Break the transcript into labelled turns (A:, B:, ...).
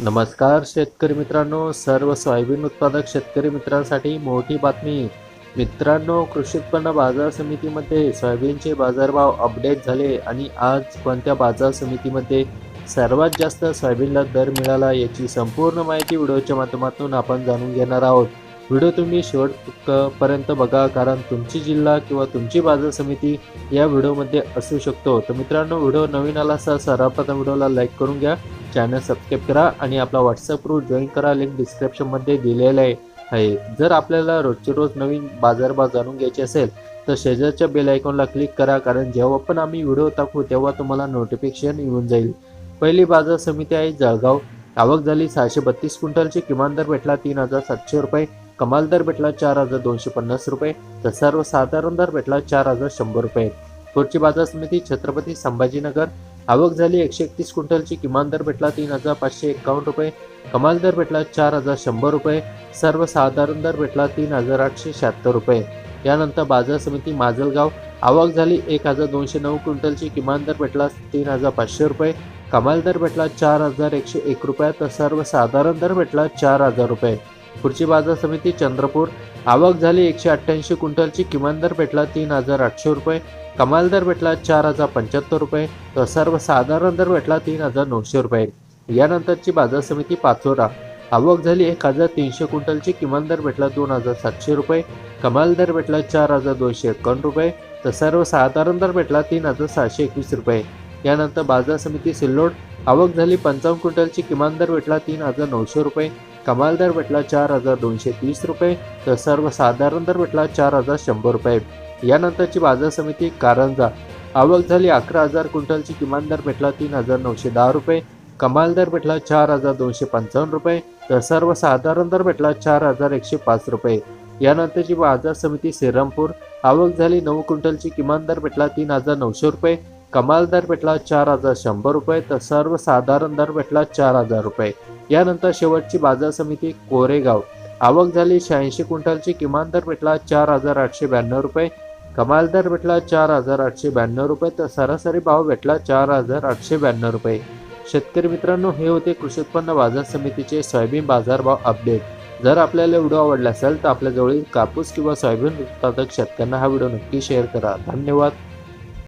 A: नमस्कार शेतकरी मित्रांनो सर्व सोयाबीन उत्पादक शेतकरी मित्रांसाठी मोठी बातमी. मित्रांनो कृषी उत्पन्न बाजार समितीमध्ये सोयाबीनचे बाजारभाव अपडेट झाले आणि आज कोणत्या बाजार समितीमध्ये सर्वात जास्त सोयाबीनला दर मिळाला याची संपूर्ण माहिती व्हिडिओच्या माध्यमातून आपण जाणून घेणार आहोत. व्हिडिओ तुम्ही शेवटपर्यंत बघा कारण तुमची जिल्हा किंवा तुमची बाजार समिती या व्हिडिओमध्ये असू शकतो. तर मित्रांनो व्हिडिओ नवीन आला असा सर्वप्रथम व्हिडिओला लाईक करून घ्या चॅनल सबस्क्राईब करा आणि आपला व्हॉट्सअप ग्रुप जॉईन करा. लिंक डिस्क्रिप्शनमध्ये दिलेलं आहे. आहे जर आपल्याला रोजचे रोज नवीन बाजारभाव जाणून घ्यायचे असेल तर शेजारच्या बेल आयकॉनला क्लिक करा कारण जेव्हा पण आम्ही व्हिडिओ टाकू तेव्हा तुम्हाला नोटिफिकेशन येऊन जाईल. पहिली बाजार समिती आहे जळगाव. आवक झाली सहाशे बत्तीस क्विंटलची. किमान दर भेटला तीन हजार सातशे रुपये. कमाल दर भेटला चार हजार दोनशे पन्नास रुपये तर सर्वसाधारण दर भेटला चार हजार शंभर रुपये. पुढची बाजार समिती छत्रपती संभाजीनगर. आवक झाली एकशे एकतीस क्विंटलची. किमान दर भेटला तीन हजार पाचशे एकावन्न रुपये. कमाल दर भेटला चार हजार शंभर रुपये. सर्वसाधारण दर भेटला तीन हजार आठशे शहात्तर रुपये. यानंतर बाजार समिती माजलगाव. आवक झाली एक हजार दोनशे नऊ क्विंटलची. किमान दर भेटला तीन हजार पाचशे रुपये. कमाल दर भेटला चार हजार एकशे एक रुपये. तर सर्वसाधारण दर भेटला चार हजार रुपये. पुढची बाजार समिती चंद्रपूर. आवक झाली एकशे अठ्ठ्याऐंशी क्विंटलची किमान दर भेटला तीन हजार आठशे रुपये कमाल दर भेटला चार हजार पंच्याहत्तर रुपये तर सर्वसाधारण दर भेटला तीन हजार नऊशे रुपये. यानंतरची बाजार समिती पाचोरा. आवक झाली एक हजार तीनशे क्विंटलची किमान दर भेटला दोन हजार सातशे रुपये कमाल दर भेटला चार हजार दोनशे एकावन्न रुपये तर सर्वसाधारण दर भेटला तीन हजार सहाशे एकवीस रुपये. यानंतर बाजार समिती सिल्लोड आवक झाली पंचावन्न क्विंटलची किमान दर भेटला तीन हजार नऊशे रुपये कमाल दर भेटला चार हजार दोनशे तीस रुपये तर सर्वसाधारण दर भेटला चार हजार शंभर रुपये. यानंतरची बाजार समिती कारंजा. आवक झाली अकरा हजार क्विंटलची किमान दर भेटला तीन हजार नऊशे दहा रुपये कमाल दर भेटला चार हजार दोनशे पंचावन्न रुपये तर सर्वसाधारण दर भेटला चार हजार एकशे पाच रुपये. यानंतरची बाजार समिती श्रीरामपूर आवक झाली नऊ क्विंटलची किमान दर भेटला तीन हजार नऊशे रुपये कमाल दर भेटला चार हजार शंभर रुपये तर सर्वसाधारण दर भेटला चार हजार रुपये. यानंतर शेवटची बाजार समिती कोरेगाव. आवक झाली शहाऐंशी क्विंटलची किमान दर भेटला चार हजार आठशे ब्याण्णव रुपये. कमाल दर भेटला चार हजार आठशे ब्याण्णव रुपये तर सरासरी भाव भेटला चार हजार आठशे ब्याण्णव रुपये. शेतकरी मित्रांनो हे होते कृषी उत्पन्न बाजार समितीचे सोयाबीन बाजारभाव अपडेट. जर आपल्याला व्हिडिओ आवडला असेल तर आपल्याजवळील कापूस किंवा सोयाबीन उत्पादक शेतकऱ्यांना हा व्हिडिओ नक्की शेअर करा. धन्यवाद.